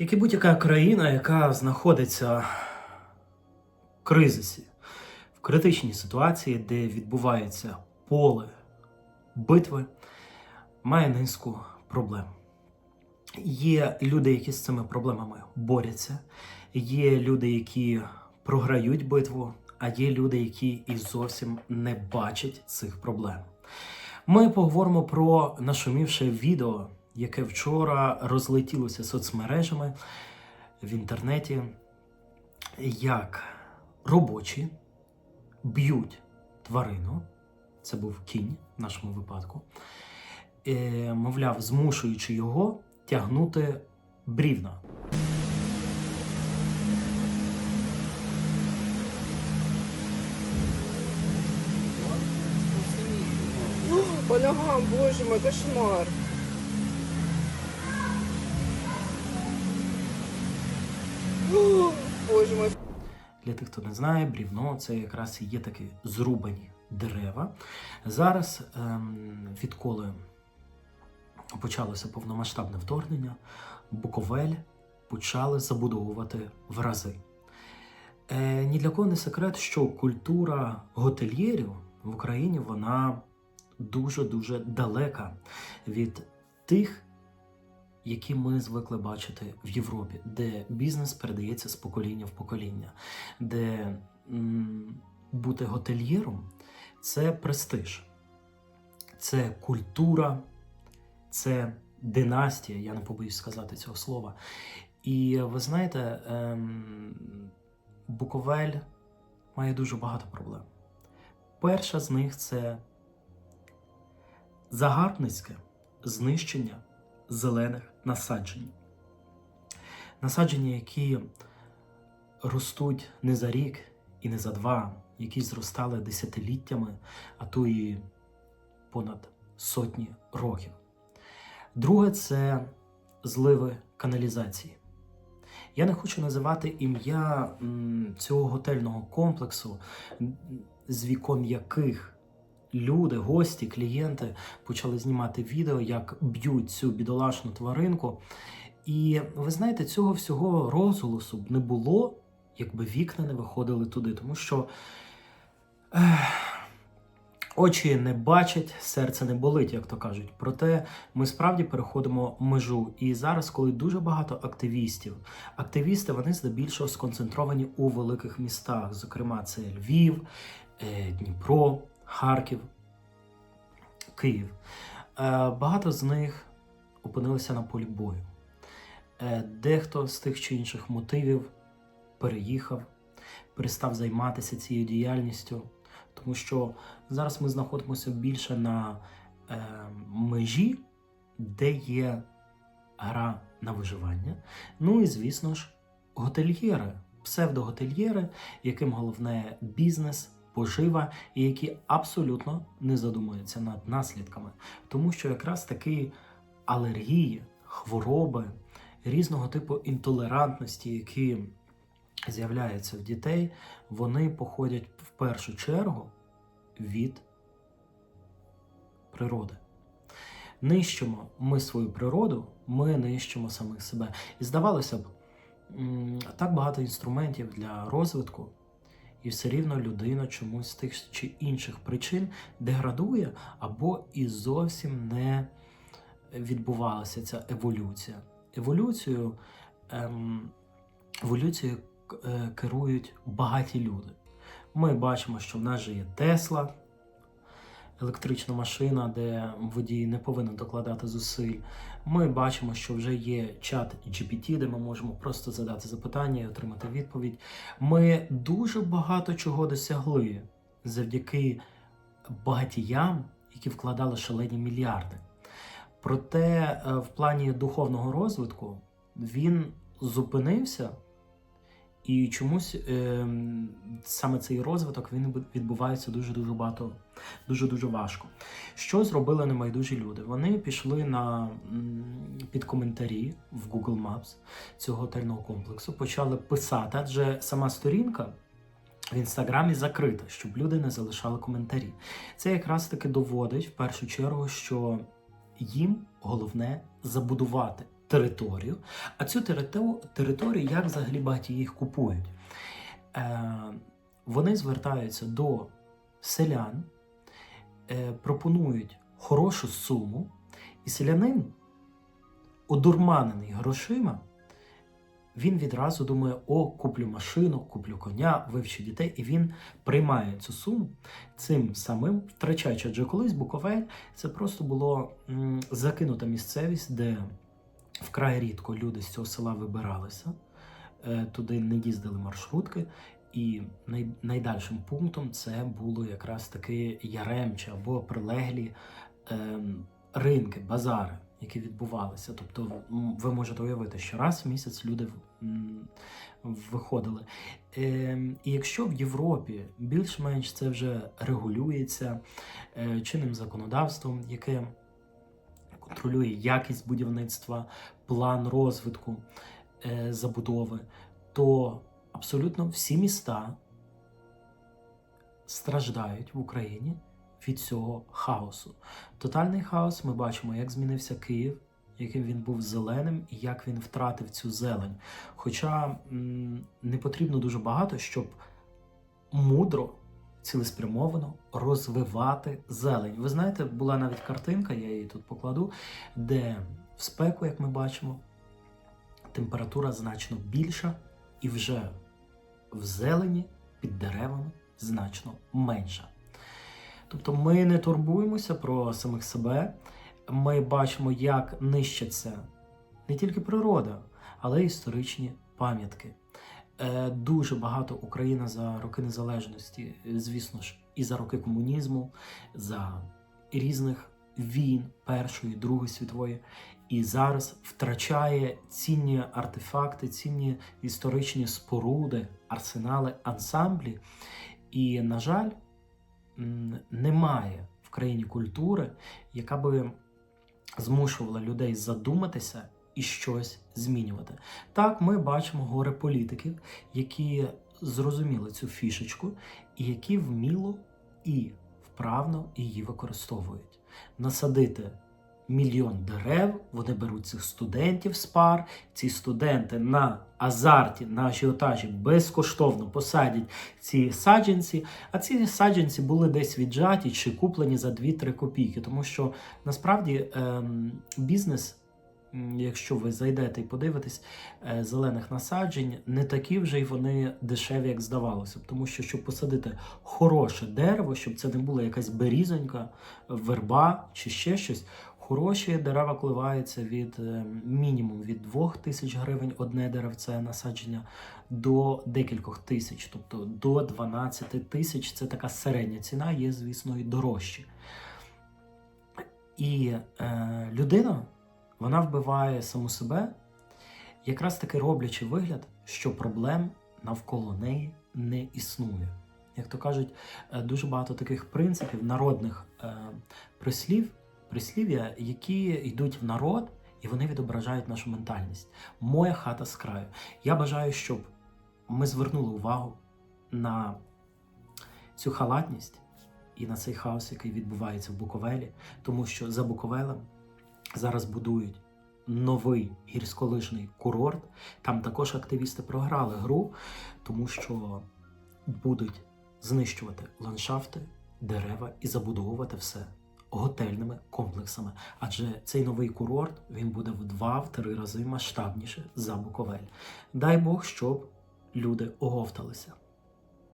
Як і будь-яка країна, яка знаходиться в кризисі, в критичній ситуації, де відбувається поле битви, має низку проблем. Є люди, які з цими проблемами борються, є люди, які програють битву, а є люди, які і зовсім не бачать цих проблем. Ми поговоримо про нашумівше відео, яке вчора розлетілося соцмережами в інтернеті, як робочі б'ють тварину, це був кінь в нашому випадку, е, мовляв, змушуючи його тягнути брівна. По ногам, боже мой, кошмар. Для тих, хто не знає, брівно це якраз є такі зрубані дерева. Зараз, ем, відколи почалося повномасштабне вторгнення, Буковель почали забудовувати в рази. Е, ні для кого не секрет, що культура готельєрів в Україні вона дуже-дуже далека від тих, які ми звикли бачити в Європі, де бізнес передається з покоління в покоління, де м, бути готельєром це престиж, це культура, це династія, я не побоюсь сказати цього слова. І ви знаєте, ем, Буковель має дуже багато проблем. Перша з них це загарбницьке знищення зелених насаджень. Насадження, які ростуть не за рік і не за два, які зростали десятиліттями, а то і понад сотні років. Друге це зливи каналізації. Я не хочу називати ім'я цього готельного комплексу, з вікон яких люди, гості, клієнти почали знімати відео, як б'ють цю бідолашну тваринку. І ви знаєте, цього всього розголосу б не було, якби вікна не виходили туди, тому що ех, очі не бачать, серце не болить, як то кажуть. Проте ми справді переходимо межу. І зараз, коли дуже багато активістів, активісти вони здебільшого сконцентровані у великих містах. Зокрема, це Львів, е, Дніпро, Харків, Київ. Е, Багато з них опинилися на полі бою. Е, Дехто з тих чи інших мотивів переїхав, перестав займатися цією діяльністю, тому що зараз ми знаходимося більше на е, межі, де є гра на виживання. Ну і, звісно ж, готельєри, псевдоготельєри, яким головне бізнес, пожива, і які абсолютно не задумуються над наслідками, тому що якраз такі алергії, хвороби, різного типу інтолерантності, які з'являються в дітей, вони походять в першу чергу від природи. Нищимо ми свою природу, ми нищимо самих себе. І здавалося б, так багато інструментів для розвитку, і все рівно людина чомусь з тих чи інших причин деградує або і зовсім не відбувалася ця еволюція. Еволюцію, ем, еволюцією е, керують багаті люди. Ми бачимо, що в нас же є Тесла, електрична машина, де водій не повинен докладати зусиль. Ми бачимо, що вже є чат GPT, де ми можемо просто задати запитання і отримати відповідь. Ми дуже багато чого досягли завдяки багатіям, які вкладали шалені мільярди. Проте е, в плані духовного розвитку він зупинився, і чомусь е, саме цей розвиток він відбувається дуже дуже багато, дуже дуже важко. Що зробили небайдужі люди? Вони пішли на під коментарі в Google Maps цього готельного комплексу, почали писати, адже сама сторінка. В інстаграмі закрита, щоб люди не залишали коментарі. Це якраз таки доводить в першу чергу, що їм головне забудувати територію. А цю територію, як взагалі багаті їх купують? Е, вони звертаються до селян, е, пропонують хорошу суму, і селянин, одурманений грошима, він відразу думає: о, куплю машину, куплю коня, вивчу дітей, і він приймає цю суму цим самим втрачаючи. Адже колись Буковель це просто було м, закинута місцевість, де вкрай рідко люди з цього села вибиралися, е, туди не їздили маршрутки. І найдальшим пунктом це було якраз таки Яремче або прилеглі ем, ринки, базари, які відбувалися. Тобто, ви можете уявити, що раз в місяць люди виходили. Ем, і якщо в Європі більш-менш це вже регулюється е, чинним законодавством, яке контролює якість будівництва, план розвитку е, забудови, то абсолютно всі міста страждають в Україні від цього хаосу. Тотальний хаос ми бачимо, як змінився Київ, яким він був зеленим і як він втратив цю зелень. Хоча м, не потрібно дуже багато, щоб мудро, цілеспрямовано розвивати зелень. Ви знаєте, була навіть картинка, я її тут покладу, де в спеку, як ми бачимо, температура значно більша, і вже в зелені під деревами значно менша. Тобто ми не турбуємося про самих себе, ми бачимо, як нищаться не тільки природа, але й історичні пам'ятки. Е, Дуже багато Україна за роки незалежності, е, звісно ж, і за роки комунізму, за різних війн Першої, Другої світової, і зараз втрачає цінні артефакти, цінні історичні споруди, арсенали, ансамблі. І, на жаль, немає в країні культури, яка би змушувала людей задуматися і щось змінювати. Так, ми бачимо горе політиків, які зрозуміли цю фішечку і які вміло і вправно її використовують. Насадити мільйон дерев, вони беруть цих студентів з пар. Ці студенти на азарті, на ажіотажі безкоштовно посадять ці саджанці, а ці саджанці були десь віджаті чи куплені за 2-3 копійки. Тому що насправді ем, бізнес. Якщо ви зайдете і подивитесь е, зелених насаджень, не такі вже й вони дешеві, як здавалося. Тому що, щоб посадити хороше дерево, щоб це не була якась берізонька, верба чи ще щось, хороші дерева коливаються від е, мінімум від 2 тисяч гривень одне деревце насадження до декількох тисяч, тобто до 12 тисяч це така середня ціна, є, звісно, і дорожчі. І е, людина вона вбиває саму себе, якраз таки роблячи вигляд, що проблем навколо неї не існує. Як то кажуть, е, дуже багато таких принципів, народних е, прислів, прислів'я, які йдуть в народ, і вони відображають нашу ментальність. Моя хата з краю. Я бажаю, щоб ми звернули увагу на цю халатність і на цей хаос, який відбувається в Буковелі, тому що за Буковелем зараз будують новий гірськолижний курорт. Там також активісти програли гру, тому що будуть знищувати ландшафти, дерева і забудовувати все готельними комплексами. Адже цей новий курорт він буде в два-три рази масштабніше за Буковель. Дай Бог, щоб люди оговталися.